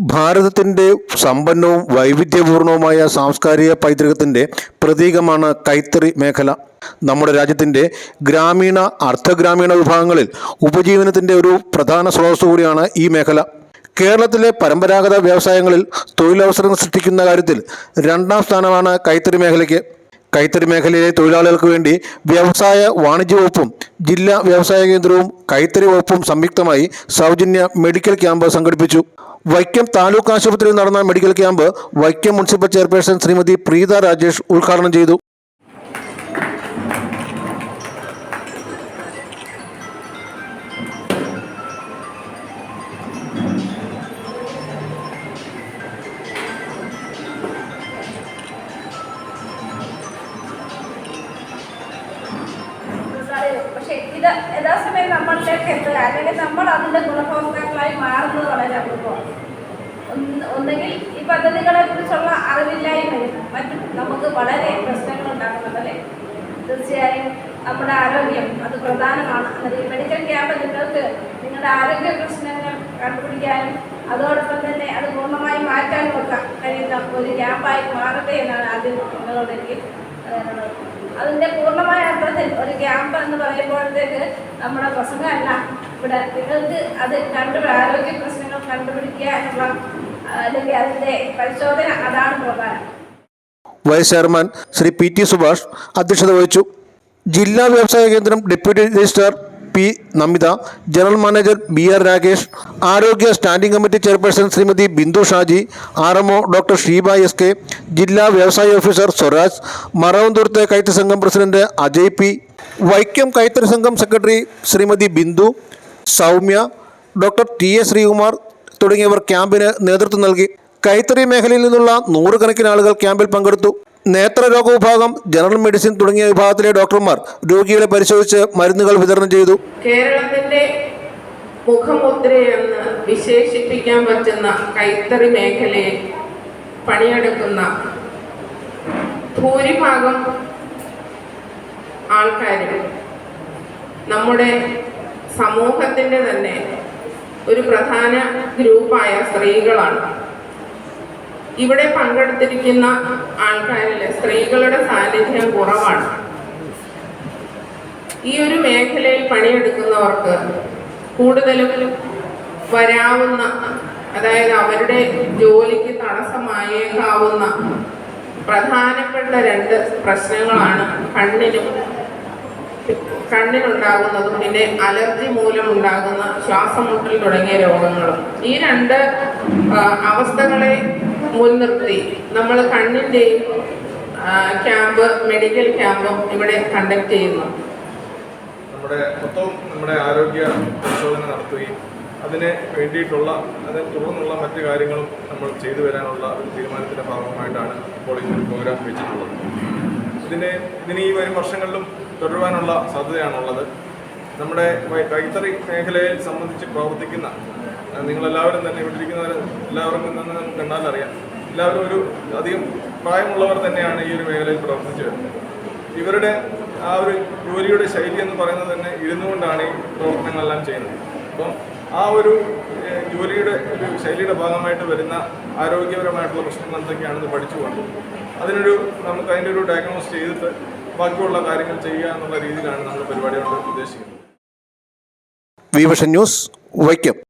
ഭാരതത്തിന്റെ സമ്പന്നവും വൈവിധ്യപൂർണവുമായ സാംസ്കാരിക പൈതൃകത്തിന്റെ പ്രതീകമാണ് കൈത്തറി മേഖല. നമ്മുടെ രാജ്യത്തിന്റെ ഗ്രാമീണ അർദ്ധഗ്രാമീണ വിഭാഗങ്ങളിൽ ഉപജീവനത്തിന്റെ ഒരു പ്രധാന സ്രോതസ്സു കൂടിയാണ് ഈ മേഖല. കേരളത്തിലെ പരമ്പരാഗത വ്യവസായങ്ങളിൽ തൊഴിലവസരങ്ങൾ സൃഷ്ടിക്കുന്ന കാര്യത്തിൽ രണ്ടാം സ്ഥാനമാണ് കൈത്തറി മേഖലയ്ക്ക്. കൈത്തറി മേഖലയിലെ തൊഴിലാളികൾക്ക് വേണ്ടി വ്യവസായ വാണിജ്യ വകുപ്പും ജില്ലാ വ്യവസായ കേന്ദ്രവും കൈത്തറി വകുപ്പും സംയുക്തമായി സൗജന്യ മെഡിക്കൽ ക്യാമ്പ് സംഘടിപ്പിച്ചു. വൈക്കം താലൂക്ക് ആശുപത്രിയിൽ നടന്ന medical camp Vaikom municipal chairperson Shrimati Preetha Rajesh ഉദ്ഘാടനം ചെയ്തു. ഇത് യഥാസമയം നമ്മളിലേക്ക് എത്തുക. അല്ലെങ്കിൽ നമ്മൾ അതിന്റെ ഗുണഭോക്താക്കളായി മാറുന്നത് വളരെ അപൂർവമാണ്. ഒന്നെങ്കിൽ ഈ പദ്ധതികളെ കുറിച്ചുള്ള അറിവില്ലായ്മയും മറ്റും നമുക്ക് വളരെ പ്രശ്നങ്ങൾ ഉണ്ടാക്കുന്നത് അല്ലേ? തീർച്ചയായും നമ്മുടെ ആരോഗ്യം അത് പ്രധാനമാണ്. അല്ലെങ്കിൽ മെഡിക്കൽ ക്യാമ്പ് നിങ്ങൾക്ക് നിങ്ങളുടെ ആരോഗ്യ പ്രശ്നങ്ങൾ കണ്ടുപിടിക്കാനും അതോടൊപ്പം തന്നെ അത് പൂർണമായി മാറ്റാനും ഒക്കെ കഴിയുന്ന ഒരു ക്യാമ്പായി മാറട്ടെ എന്നാണ് ആദ്യം നിങ്ങളോട് എനിക്ക് അതിന്റെ പൂർണമായ അർത്ഥത്തിൽ ഒരു ക്യാമ്പ് എന്ന് പറയുമ്പോഴത്തേക്ക് നമ്മുടെ പ്രസംഗമല്ല. ഇവിടെ നിങ്ങൾക്ക് അത് കണ്ടു ആരോഗ്യ പ്രശ്നങ്ങൾ കണ്ടുപിടിക്കുക എന്നുള്ള അല്ലെങ്കിൽ അതിന്റെ പരിശോധന അതാണ് പ്രധാനം. Vice chairman Shri P T Subhash അധ്യക്ഷത വഹിച്ചു. ജില്ലാ വ്യവസായ കേന്ദ്രം deputy registrar P. Namitha general manager B. R. Rakesh ആരോഗ്യ standing committee chairperson Shrimati Bindu Shaji R. M. O. Doctor Sheeba S. K ജില്ലാ വ്യവസായ ഓഫീസർ സ്വരാജ് മറവന്തൂർത്തെ കയറ്റ സംഘം പ്രസിഡന്റ് അജയ് പി. വൈക്കം കൈത്തറി സംഘം secretary Shrimati Bindu Soumya doctor T. A Sreekumar തുടങ്ങിയവർ ക്യാമ്പിന് നേതൃത്വം നൽകി. കൈത്തറി മേഖലയിൽ നിന്നുള്ള നൂറുകണക്കിന് ആളുകൾ ക്യാമ്പിൽ പങ്കെടുത്തു. നേത്രരോഗ വിഭാഗം ജനറൽ മെഡിസിൻ തുടങ്ങിയ വിഭാഗത്തിലെ ഡോക്ടർമാർ രോഗികളെ പരിശോധിച്ച് മരുന്നുകൾ വിതരണം ചെയ്തു. കേരളത്തിന്റെ മുഖമുദ്രയെന്ന് വിശേഷിപ്പിക്കാൻ പറ്റുന്ന കൈത്തറി മേഖലയെ പണിയെടുക്കുന്ന ഭൂരിഭാഗം ആൾക്കാരും നമ്മുടെ സമൂഹത്തിന്റെ തന്നെ ഒരു പ്രധാന ഗ്രൂപ്പായ സ്ത്രീകളാണ്. ഇവിടെ പങ്കെടുത്തിരിക്കുന്ന ആൾക്കാരിൽ സ്ത്രീകളുടെ സാന്നിധ്യം കുറവാണ്. ഈ ഒരു മേഖലയിൽ പണിയെടുക്കുന്നവർക്ക് കൂടുതലും വരാവുന്ന അതായത് അവരുടെ ജോലിക്ക് തടസ്സമായേക്കാവുന്ന പ്രധാനപ്പെട്ട രണ്ട് പ്രശ്നങ്ങളാണ് കണ്ണിനും കണ്ണിനുണ്ടാകുന്നതും പിന്നെ അലർജി മൂലം ഉണ്ടാകുന്ന ശ്വാസമുട്ടൽ തുടങ്ങിയ രോഗങ്ങളും. ഈ രണ്ട് അവസ്ഥകളെ മുൻനിർത്തി. നമ്മൾ കണ്ണിന്റെയും ക്യാമ്പ് മെഡിക്കൽ ക്യാമ്പും ഇവിടെ കണ്ടക്ട് ചെയ്യുന്നു. നമ്മുടെ മൊത്തവും നമ്മുടെ ആരോഗ്യ പരിശോധന നടത്തുകയും അതിന് വേണ്ടിയിട്ടുള്ള അതിനെ തുടർന്നുള്ള മറ്റു കാര്യങ്ങളും നമ്മൾ ചെയ്തു വരാനുള്ള ഒരു തീരുമാനത്തിന്റെ ഭാഗമായിട്ടാണ് ഇപ്പോൾ ഈ പ്രോഗ്രാം വെച്ചിട്ടുള്ളത്. ഇതിന് ഇതിന് ഈ വരും വർഷങ്ങളിലും തുടരുവാനുള്ള സാധ്യതയാണുള്ളത്. നമ്മുടെ കൈത്തറി മേഖലയെ സംബന്ധിച്ച് പ്രവർത്തിക്കുന്ന നിങ്ങളെല്ലാവരും തന്നെ ഇവിടെ ഇരിക്കുന്നവർ എല്ലാവർക്കും നമുക്ക് കണ്ടാൽ അറിയാം. എല്ലാവരും ഒരു അധികം പ്രായമുള്ളവർ തന്നെയാണ് ഈ ഒരു മേഖലയിൽ പ്രവർത്തിച്ചു വരുന്നത് ഇവരുടെ ആ ഒരു ജോലിയുടെ ശൈലി എന്ന് പറയുന്നത് തന്നെ ഇരുന്നു കൊണ്ടാണ് ഈ പ്രവർത്തനങ്ങളെല്ലാം ചെയ്യുന്നത്. അപ്പം ആ ഒരു ജോലിയുടെ ഒരു ശൈലിയുടെ ഭാഗമായിട്ട് വരുന്ന ആരോഗ്യപരമായിട്ടുള്ള പ്രശ്നങ്ങൾ എന്തൊക്കെയാണെന്ന് പഠിച്ചു കൊണ്ട് അതിനൊരു നമുക്ക് അതിന്റെ ഒരു ഡയഗ്നോസ് ചെയ്തിട്ട് ബാക്കിയുള്ള കാര്യങ്ങൾ ചെയ്യുക എന്നുള്ള രീതിയിലാണ് നമ്മൾ പരിപാടി ഉദ്ദേശിക്കുന്നത്. V news Vaikom.